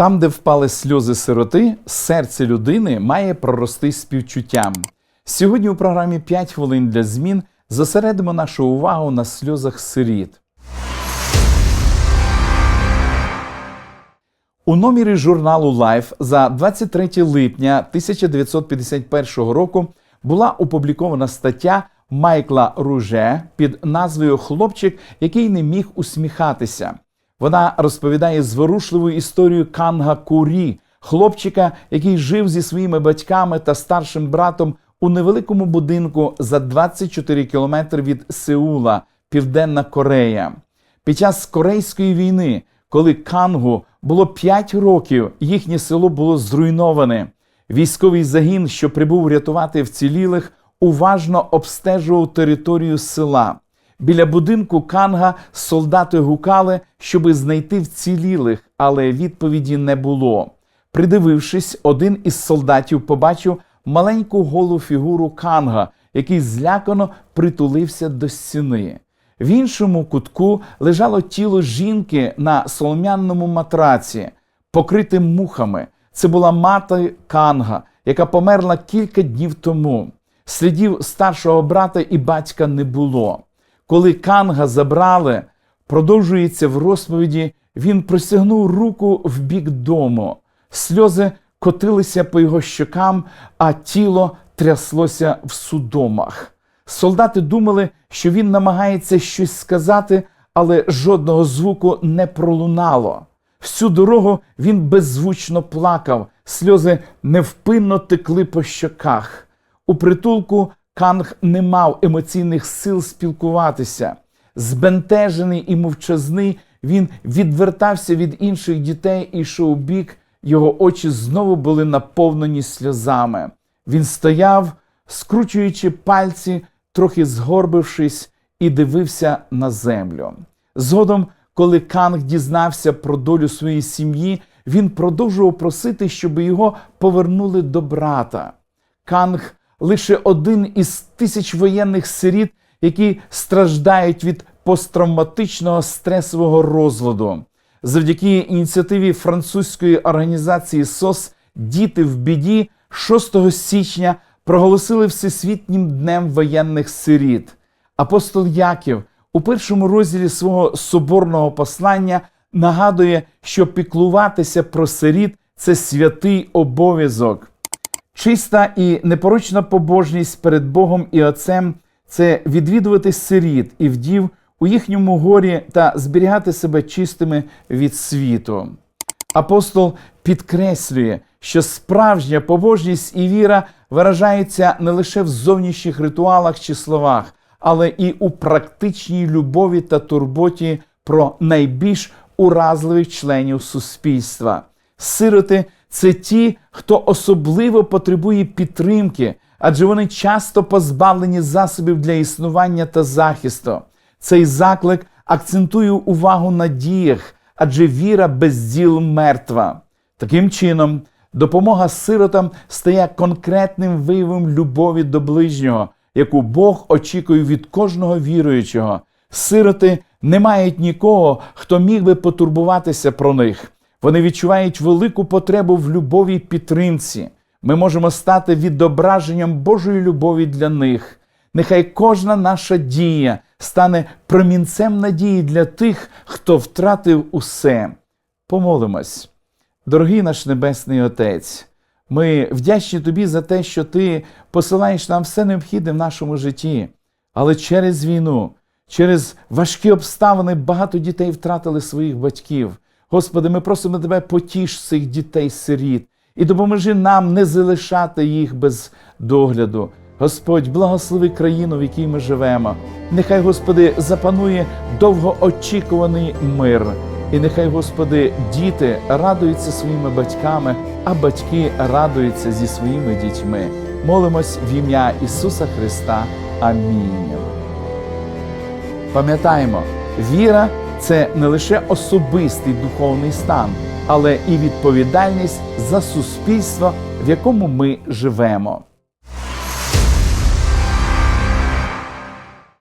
Там, де впали сльози сироти, серце людини має прорости співчуттям. Сьогодні у програмі «5 хвилин для змін зосередимо нашу увагу на сльозах сиріт. У номері журналу Life за 23 липня 1951 року була опублікована стаття Майкла Руже під назвою Хлопчик, який не міг усміхатися. Вона розповідає зворушливу історію Канга Курі, хлопчика, який жив зі своїми батьками та старшим братом у невеликому будинку за 24 кілометри від Сеула, Південна Корея. Під час Корейської війни, коли Кангу було 5 років, їхнє село було зруйноване. Військовий загін, що прибув рятувати вцілілих, уважно обстежував територію села. Біля будинку Канга солдати гукали, щоби знайти вцілілих, але відповіді не було. Придивившись, один із солдатів побачив маленьку голу фігуру Канга, який злякано притулився до стіни. В іншому кутку лежало тіло жінки на солом'яному матраці, покритим мухами. Це була мати Канга, яка померла кілька днів тому. Слідів старшого брата і батька не було. Коли Канга забрали, продовжується в розповіді, він простягнув руку в бік дому. Сльози котилися по його щокам, а тіло тряслося в судомах. Солдати думали, що він намагається щось сказати, але жодного звуку не пролунало. Всю дорогу він беззвучно плакав, сльози невпинно текли по щоках. У притулку Канг не мав емоційних сил спілкуватися. Збентежений і мовчазний, він відвертався від інших дітей і йшов у бік, його очі знову були наповнені сльозами. Він стояв, скручуючи пальці, трохи згорбившись, і дивився на землю. Згодом, коли Канг дізнався про долю своєї сім'ї, він продовжував просити, щоб його повернули до брата. Канг лише один із тисяч воєнних сиріт, які страждають від посттравматичного стресового розладу. Завдяки ініціативі французької організації СОС Діти в біді 6 січня проголосили Всесвітнім днем воєнних сиріт. Апостол Яків у першому розділі свого соборного послання нагадує, що піклуватися про сиріт це святий обов'язок. Чиста і непорочна побожність перед Богом і Отцем це відвідувати сиріт і вдів у їхньому горі та зберігати себе чистими від світу. Апостол підкреслює, що справжня побожність і віра виражаються не лише в зовнішніх ритуалах чи словах, але і у практичній любові та турботі про найбільш уразливих членів суспільства. Сироти це ті, хто особливо потребує підтримки, адже вони часто позбавлені засобів для існування та захисту. Цей заклик акцентує увагу на діях, адже віра без діл мертва. Таким чином, допомога сиротам стає конкретним виявом любові до ближнього, яку Бог очікує від кожного віруючого. Сироти не мають нікого, хто міг би потурбуватися про них. Вони відчувають велику потребу в любові й підтримці. Ми можемо стати відображенням Божої любові для них. Нехай кожна наша дія стане промінцем надії для тих, хто втратив усе. Помолимось. Дорогий наш Небесний Отець, ми вдячні Тобі за те, що Ти посилаєш нам все необхідне в нашому житті, але через війну, через важкі обставини багато дітей втратили своїх батьків. Господи, ми просимо Тебе потіш цих дітей-сиріт і допоможи нам не залишати їх без догляду. Господь, благослови країну, в якій ми живемо. Нехай, Господи, запанує довгоочікуваний мир. І нехай, Господи, діти радуються своїми батьками, а батьки радуються зі своїми дітьми. Молимось в ім'я Ісуса Христа. Амінь. Пам'ятаємо, віра це не лише особистий духовний стан, але і відповідальність за суспільство, в якому ми живемо.